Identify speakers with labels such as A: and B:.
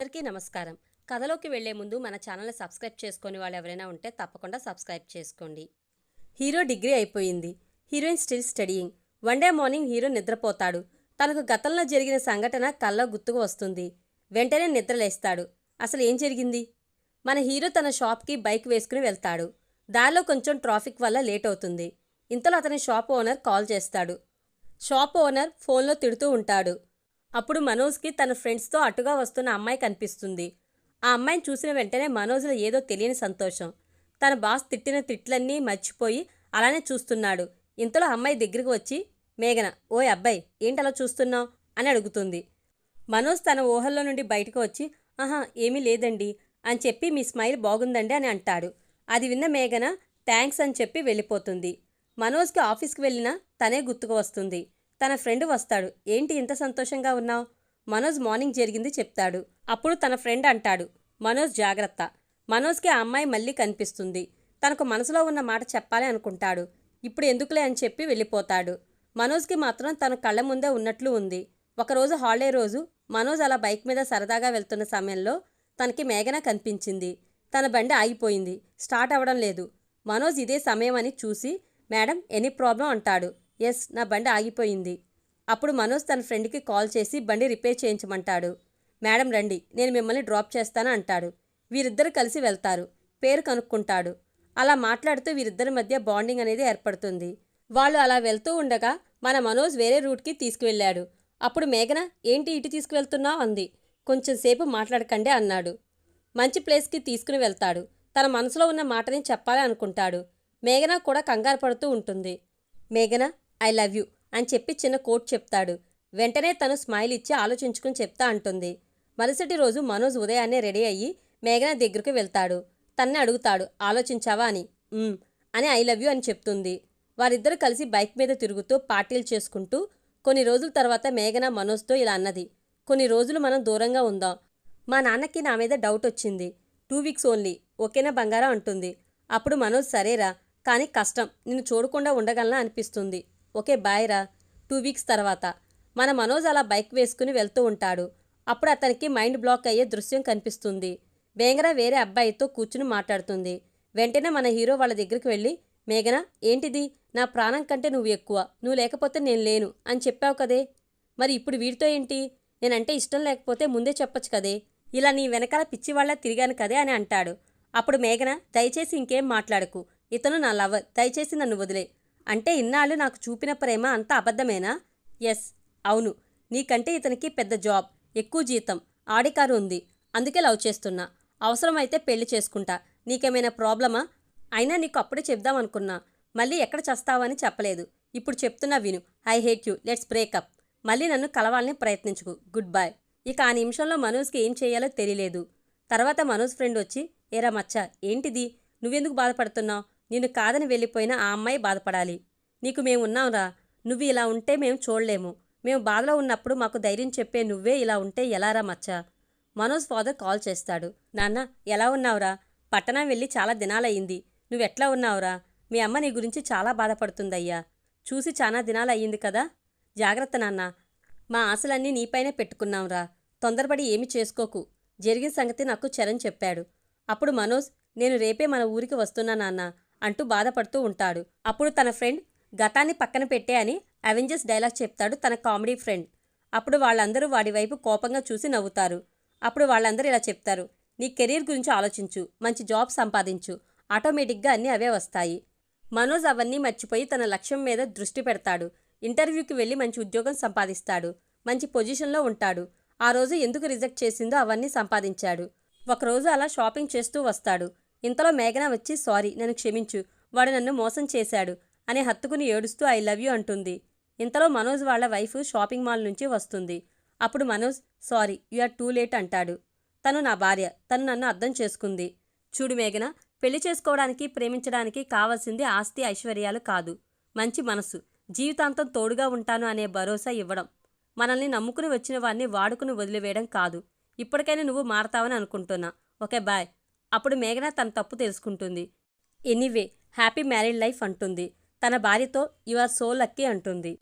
A: అందరికీ నమస్కారం. కథలోకి వెళ్ళే ముందు మన ఛానల్ని సబ్స్క్రైబ్ చేసుకొని వాళ్ళు ఎవరైనా ఉంటే తప్పకుండా సబ్స్క్రైబ్ చేసుకోండి. హీరో డిగ్రీ అయిపోయింది. Heroine still studying. One day morning hero నిద్రపోతాడు. తనకు గతంలో జరిగిన సంఘటన కల్లో గుర్తుకు వస్తుంది. వెంటనే నిద్రలేస్తాడు. అసలు ఏం జరిగింది? మన హీరో తన షాప్కి బైక్ వేసుకుని వెళ్తాడు. దారిలో కొంచెం ట్రాఫిక్ వల్ల లేట్ అవుతుంది. ఇంతలో అతని షాప్ ఓనర్ కాల్ చేస్తాడు. షాప్ ఓనర్ ఫోన్లో తిడుతూ ఉంటాడు. అప్పుడు మనోజ్కి తన ఫ్రెండ్స్తో అటుగా వస్తున్న అమ్మాయి కనిపిస్తుంది. ఆ అమ్మాయిని చూసిన వెంటనే మనోజ్లో ఏదో తెలియని సంతోషం. తన బాస్ తిట్టిన తిట్లన్నీ మర్చిపోయి అలానే చూస్తున్నాడు. ఇంతలో అమ్మాయి దగ్గరికి వచ్చి మేఘన ఓయ్ అబ్బాయి ఏంటి అలా చూస్తున్నావు? అని అడుగుతుంది. మనోజ్ తన ఊహల్లో నుండి బయటకు వచ్చి ఆహా ఏమీ లేదండి అని చెప్పి మీ స్మైల్ బాగుందండి అని అంటాడు. అది విన్న మేఘన థ్యాంక్స్ అని చెప్పి వెళ్ళిపోతుంది. మనోజ్కి ఆఫీస్కి వెళ్ళినా తనే గుర్తుకు వస్తుంది. తన ఫ్రెండ్ వస్తాడు. ఏంటి ఇంత సంతోషంగా ఉన్నావు? మనోజ్ మార్నింగ్ జరిగింది చెప్తాడు. అప్పుడు తన ఫ్రెండ్ అంటాడు మనోజ్ జాగ్రత్త. మనోజ్కి ఆ అమ్మాయి మళ్ళీ కనిపిస్తుంది. తనకు మనసులో ఉన్న మాట చెప్పాలి అనుకుంటాడు. ఇప్పుడు ఎందుకులే అని చెప్పి వెళ్ళిపోతాడు. మనోజ్కి మాత్రం తన కళ్ళ ముందే ఉన్నట్లు ఉంది. ఒకరోజు హాలిడే రోజు మనోజ్ అలా బైక్ మీద సరదాగా వెళ్తున్న సమయంలో తనకి మేఘన కనిపించింది. తన బండి ఆగిపోయింది. స్టార్ట్ అవ్వడం లేదు. మనోజ్ ఇదే సమయం అని చూసి మేడం ఎనీ ప్రాబ్లం? అంటాడు. ఎస్ నా బండి ఆగిపోయింది. అప్పుడు మనోజ్ తన ఫ్రెండ్కి కాల్ చేసి బండి రిపేర్ చేయించమంటాడు. మేడం రండి నేను మిమ్మల్ని డ్రాప్ చేస్తాను అంటాడు. వీరిద్దరు కలిసి వెళ్తారు. పేరు కనుక్కుంటాడు. అలా మాట్లాడుతూ వీరిద్దరి మధ్య బాండింగ్ అనేది ఏర్పడుతుంది. వాళ్ళు అలా వెళ్తూ ఉండగా మన మనోజ్ వేరే రూట్కి తీసుకువెళ్ళాడు. అప్పుడు మేఘన ఏంటి ఇటు తీసుకువెళ్తున్నావు? అంది. కొంచెం సేపు మాట్లాడకండి అన్నాడు. మంచి ప్లేస్కి తీసుకుని వెళ్తాడు. తన మనసులో ఉన్న మాటని చెప్పాలి అనుకుంటాడు. మేఘన కూడా కంగారు పడుతూ ఉంటుంది. మేఘన ఐ లవ్ యూ అని చెప్పి చిన్న కోట్ చెప్తాడు. వెంటనే తను స్మైల్ ఇచ్చి ఆలోచించుకుని చెప్తా అంటుంది. మరుసటి రోజు మనోజ్ ఉదయాన్నే రెడీ అయ్యి మేఘన దగ్గరకు వెళ్తాడు. తన్నే అడుగుతాడు ఆలోచించావా అని? అని ఐ లవ్ యూ అని చెప్తుంది. వారిద్దరూ కలిసి బైక్ మీద తిరుగుతూ పార్టీలు చేసుకుంటూ కొన్ని రోజుల తర్వాత మేఘన మనోజ్తో ఇలా అన్నది. కొన్ని రోజులు మనం దూరంగా ఉందాం. మా నాన్నకి నా మీద డౌట్ వచ్చింది. Two weeks only. ఓకేనా బంగారం? అంటుంది. అప్పుడు మనోజ్ సరేరా కానీ కష్టం. నిన్ను చూడకుండా ఉండగలనా అనిపిస్తుంది. ఓకే బాయ్ రా. టూ వీక్స్ తర్వాత. మన మనోజ్ అలా బైక్ వేసుకుని వెళ్తూ ఉంటాడు. అప్పుడు అతనికి మైండ్ బ్లాక్ అయ్యే దృశ్యం కనిపిస్తుంది. బేంగరా వేరే అబ్బాయితో కూర్చుని మాట్లాడుతుంది. వెంటనే మన హీరో వాళ్ళ దగ్గరికి వెళ్ళి మేఘన ఏంటిది? నా ప్రాణం కంటే నువ్వు ఎక్కువ. నువ్వు లేకపోతే నేను లేను అని చెప్పావు కదే. మరి ఇప్పుడు వీడితో ఏంటి? నేనంటే ఇష్టం లేకపోతే ముందే చెప్పొచ్చు కదే. ఇలా నీ వెనకాల పిచ్చివాళ్ళ తిరిగాను కదే అని అంటాడు. అప్పుడు మేఘన దయచేసి ఇంకేం మాట్లాడకు. ఇతను నా లవర్ దయచేసి నన్ను వదిలే. అంటే ఇన్నాళ్ళు నాకు చూపిన ప్రేమ అంతా అబద్ధమేనా? ఎస్. అవును. నీకంటే ఇతనికి పెద్ద జాబ్ ఎక్కువ జీతం ఆడికారు ఉంది. అందుకే లవ్ చేస్తున్నా. అవసరమైతే పెళ్ళి చేసుకుంటా. నీకేమైనా ప్రాబ్లమా? అయినా నీకు అప్పుడే చెప్దాం అనుకున్నా. మళ్ళీ ఎక్కడ చస్తావని చెప్పలేదు. ఇప్పుడు చెప్తున్నా విను. I hate you. Let's break up మళ్ళీ నన్ను కలవాలని ప్రయత్నించుకు. గుడ్ బాయ్ ఇక ఆ నిమిషంలో మనోజ్కి ఏం చేయాలో తెలియలేదు తర్వాత మనోజ్ ఫ్రెండ్ వచ్చి ఏరా మచ్చ ఏంటిది? నువ్వెందుకు బాధపడుతున్నావు? నిన్ను కాదని వెళ్ళిపోయిన ఆ అమ్మాయి బాధపడాలి. నీకు మేము ఉన్నాంరా. నువ్వు ఇలా ఉంటే మేము చూడలేము. మేము బాధలో ఉన్నప్పుడు మాకు ధైర్యం చెప్పే నువ్వే ఇలా ఉంటే ఎలారా మచ్చా? మనోజ్ ఫాదర్ కాల్ చేస్తాడు. నాన్న ఎలా ఉన్నావురా? పట్టణం వెళ్ళి చాలా దినాలయ్యింది. నువ్వెట్లా ఉన్నావురా? మీ అమ్మ నీ గురించి చాలా బాధపడుతుందయ్యా. చూసి చాలా దినాలయ్యింది కదా? జాగ్రత్త నాన్న. మా ఆశలన్నీ నీపైనే పెట్టుకున్నాంరా. తొందరపడి ఏమి చేసుకోకు. జరిగిన సంగతి నాకు చరణ్ చెప్పాడు. అప్పుడు మనోజ్ నేను రేపే మన ఊరికి వస్తున్నా నాన్న. అంటూ బాధపడుతూ ఉంటాడు. అప్పుడు తన ఫ్రెండ్ గతాన్ని పక్కన పెట్టే అని అవెంజర్స్ డైలాగ్ చెప్తాడు తన కామెడీ ఫ్రెండ్. అప్పుడు వాళ్ళందరూ వాడి వైపు కోపంగా చూసి నవ్వుతారు. అప్పుడు వాళ్ళందరూ ఇలా చెప్తారు. నీ కెరీర్ గురించి ఆలోచించు. మంచి జాబ్ సంపాదించు. ఆటోమేటిక్గా అన్నీ అవే వస్తాయి. మనోజ్ అవన్నీ మర్చిపోయి తన లక్ష్యం మీద దృష్టి పెడతాడు. ఇంటర్వ్యూకి వెళ్ళి మంచి ఉద్యోగం సంపాదిస్తాడు. మంచి పొజిషన్లో ఉంటాడు. ఆ రోజు ఎందుకు రిజెక్ట్ చేసిందో అవన్నీ సంపాదించాడు. ఒకరోజు అలా షాపింగ్ చేస్తూ వస్తాడు. ఇంతలో మేఘన వచ్చి సారీ నన్ను క్షమించు. వాడు నన్ను మోసం చేశాడు అని హత్తుకుని ఏడుస్తూ ఐ లవ్ యూ అంటుంది. ఇంతలో మనోజ్ వాళ్ళ వైఫ్ షాపింగ్ మాల్ నుంచి వస్తుంది. అప్పుడు Manoj sorry you are too late అంటాడు. తను నా భార్య తను నన్ను అర్థం చేసుకుంది. చూడు మేఘన పెళ్ళి చేసుకోవడానికి ప్రేమించడానికి కావాల్సింది ఆస్తి ఐశ్వర్యాలు కాదు. మంచి మనసు జీవితాంతం తోడుగా ఉంటాను అనే భరోసా ఇవ్వడం. మనల్ని నమ్ముకుని వచ్చిన వాడిని వాడుకుని వదిలివేయడం కాదు. ఇప్పటికైనా నువ్వు మారతావని అనుకుంటున్నా. Okay bye. అప్పుడు మేఘన తన తప్పు తెలుసుకుంటుంది. ఎనీవే హ్యాపీ మ్యారీడ్ లైఫ్ అంటుంది. తన భార్యతో యు ఆర్ సో లక్కీ అంటుంది.